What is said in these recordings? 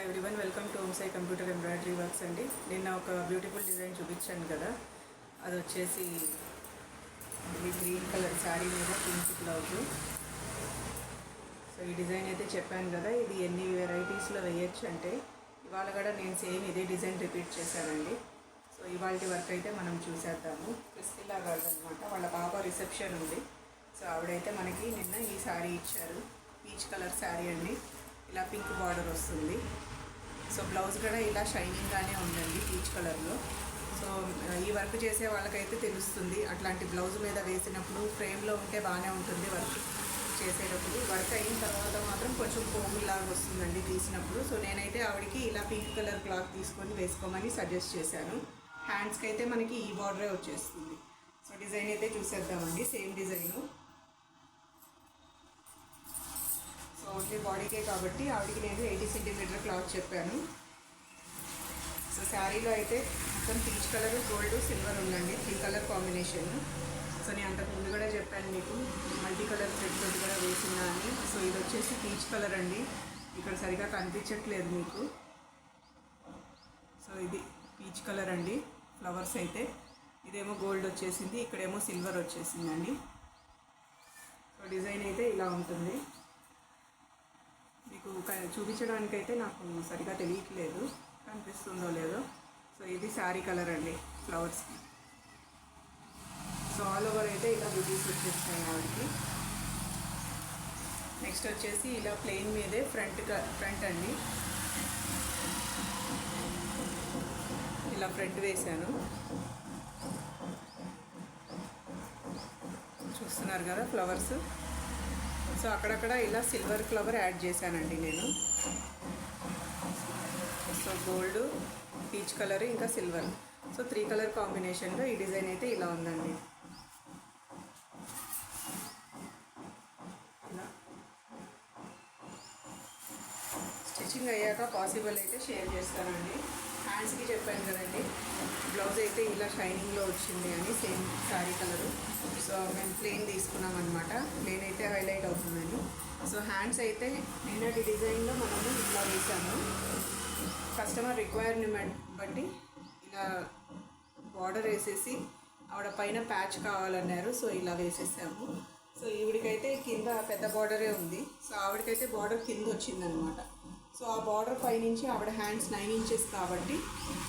Hi everyone welcome to home side computer embroidery works అండి. నిన్న ఒక బ్యూటిఫుల్ డిజైన్ చూపించాను కదా. అది వచ్చేసి ఇది గ్రీన్ కలర్ శారీ మీద పింక్ బ్లౌజ్ సో ఈ డిజైన్ అయితే చెప్పాను కదా ఇది ఎన్ని వెరైటీస్లో వేయచ్చు అంటే ఇవాళ కూడా నేను సేమ్ ఇదే డిజైన్ రిపీట్ చేశానండి. సో ఇవాళ వర్క్ అయితే మనం చూసేద్దాము. క్రిస్టిలా గార్డ్ అనమాట వాళ్ళ బాబా రిసెప్షన్ ఉంది. సో ఆవిడైతే మనకి నిన్న ఈ శారీ ఇచ్చారు. పీచ్ కలర్ శారీ అండి. ఇలా పింక్ బార్డర్ వస్తుంది. సో బ్లౌజ్ కూడా ఇలా షైనింగ్గానే ఉందండి పీచ్ కలర్లో. సో ఈ వర్క్ చేసే వాళ్ళకైతే తెలుస్తుంది. అట్లాంటి బ్లౌజ్ మీద వేసినప్పుడు ఫ్రేమ్లో ఉంటే బాగానే ఉంటుంది వర్క్ చేసేటప్పుడు. వర్క్ అయిన తర్వాత మాత్రం కొంచెం లాగా వస్తుందండి తీసినప్పుడు. సో నేనైతే ఆవిడకి ఇలా పింక్ కలర్ క్లాత్ తీసుకొని వేసుకోమని సజెస్ట్ చేశాను. హ్యాండ్స్కి అయితే మనకి ఈ బార్డరే వచ్చేస్తుంది. సో డిజైన్ అయితే చూసేద్దామండి. Same design. సో బాడీకే కాబట్టి ఆవిడకి నేను ఎయిటీ సెంటీమీటర్ క్లాత్ చెప్పాను. సో శారీలో అయితే మొత్తం పీచ్ కలర్ గోల్డ్ సిల్వర్ ఉందండి. Three colour combination. సో నేను అంతకు ముందు కూడా చెప్పాను మీకు మల్టీ కలర్ థ్రెడ్ తోటి కూడా వేసిందా అని. సో ఇది వచ్చేసి పీచ్ కలర్ అండి. ఇక్కడ సరిగా కనిపించట్లేదు మీకు. సో ఇది పీచ్ కలర్ అండి. ఫ్లవర్స్ అయితే. ఇదేమో గోల్డ్ వచ్చేసింది ఇక్కడేమో సిల్వర్ వచ్చేసిందండి. సో డిజైన్ అయితే ఇలా ఉంటుంది. చూపించడానికైతే నాకు సరిగా తెలియట్లేదు. కనిపిస్తుందో లేదో. సో ఇది శారీ కలర్ అండి ఫ్లవర్స్కి సో ఆల్ ఓవర్ అయితే ఇలా బ్యూటీస్ వచ్చేస్తాయి ఆవిడకి నెక్స్ట్ వచ్చేసి ఇలా ప్లెయిన్ మీదే ఫ్రంట్ ఫ్రంట్ అండి. ఇలా ఫ్రంట్ వేశాను. చూస్తున్నారు కదా ఫ్లవర్స్ సో అక్కడక్కడ ఇలా సిల్వర్ ఫ్లవర్ యాడ్ చేశానండి నేను. సో గోల్డ్ పీచ్ కలర్ ఇంకా సిల్వర్. సో త్రీ కలర్ కాంబినేషన్లో ఈ డిజైన్ అయితే ఇలా ఉందండి. ఇలా. స్టిచ్చింగ్ అయ్యాక పాసిబుల్ అయితే షేర్ చేస్తానండి. హ్యాండ్స్కి చెప్పాను కదండి. అయితే ఇలా షైనింగ్లో వచ్చింది అని సేమ్ శారీ కలరు. సో మేము ప్లెయిన్ తీసుకున్నాం అనమాట ప్లెయిన్ అయితే హైలైట్ అవుతుందని సో హ్యాండ్స్ అయితే నిన్నటి డిజైన్లో మనము ఇట్లా వేసాము. కస్టమర్ రిక్వైర్మెంట్ బట్టి ఇలా బార్డర్ వేసేసి ఆవిడ పైన ప్యాచ్ కావాలన్నారు. సో ఇలా వేసేసాము. సో ఈవిడికైతే కింద పెద్ద బార్డరే ఉంది. సో ఆవిడకైతే బార్డర్ కింద వచ్చిందనమాట సో ఆ బార్డర్ పైనుంచి ఆవిడ హ్యాండ్స్ నైన్ ఇంచెస్ కాబట్టి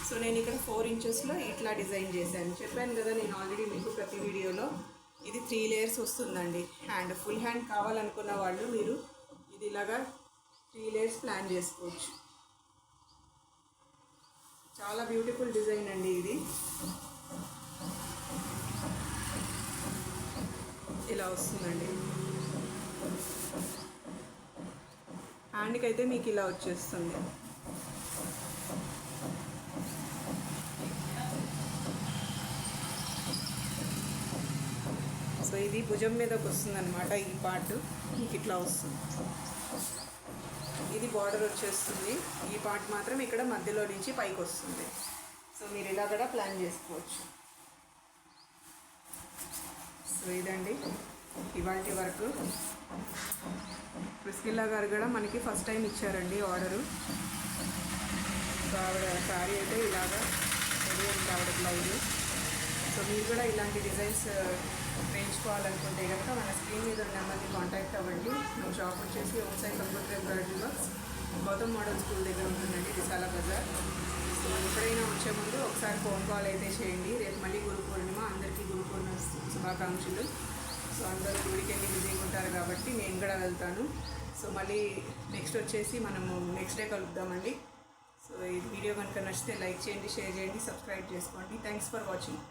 సో నేను ఇక్కడ ఫోర్ ఇంచెస్లో ఇట్లా డిజైన్ చేశాను. చెప్పాను కదా నేను ఆల్రెడీ మీకు ప్రతి వీడియోలో ఇది త్రీ లేయర్స్ వస్తుందండి. హ్యాండ్ ఫుల్ హ్యాండ్ కావాలనుకున్న వాళ్ళు మీరు ఇది ఇలాగా త్రీ లేయర్స్ ప్లాన్ చేసుకోవచ్చు. చాలా బ్యూటిఫుల్ డిజైన్ అండి ఇది. ఇలా వస్తుందండి. హ్యాండ్కి అయితే మీకు ఇలా వచ్చేస్తుంది. సో ఇది భుజం మీదకి వస్తుంది అనమాట ఈ పార్ట్. మీకు ఇట్లా వస్తుంది. ఇది బార్డర్ వచ్చేస్తుంది. ఈ పార్ట్ మాత్రం ఇక్కడ మధ్యలో నుంచి పైకి వస్తుంది. సో మీరు ఇలా కూడా ప్లాన్ చేసుకోవచ్చు. సో ఇదండి ఇవాళ వరకు. ప్రిస్కిల్లా గారు కూడా మనకి ఫస్ట్ టైం ఇచ్చారండి ఆర్డరు. సో ఆవిడ శారీ అయితే ఇలాగా రెడీ ఉంది ఆవిడ బ్లౌజ్. సో మీరు కూడా ఇలాంటి డిజైన్స్ వేయించుకోవాలనుకుంటే కనుక మన స్క్రీన్ మీద ఉన్న నెంబర్ని కాంటాక్ట్ అవ్వండి. మేము షాప్ వచ్చేసి home side computer embroidery works. Gautam model school దగ్గర ఉంటుందండి విశాల బజార్. సో ఎప్పుడైనా వచ్చే ముందు ఒకసారి ఫోన్ కాల్ అయితే చేయండి. రేపు మళ్ళీ గురు పూర్ణిమ అందరికీ గురు పూర్ణిమ శుభాకాంక్షలు. సో అందరూ గుడికి వెళ్ళి బిజీగా ఉంటారు కాబట్టి నేను కూడా వెళ్తాను. సో మళ్ళీ నెక్స్ట్ వచ్చేసి మనము నెక్స్ట్ డే కలుద్దామండి. సో ఈ వీడియో కనుక నచ్చితే లైక్ చేయండి షేర్ చేయండి సబ్స్క్రైబ్ చేసుకోండి. Thanks for watching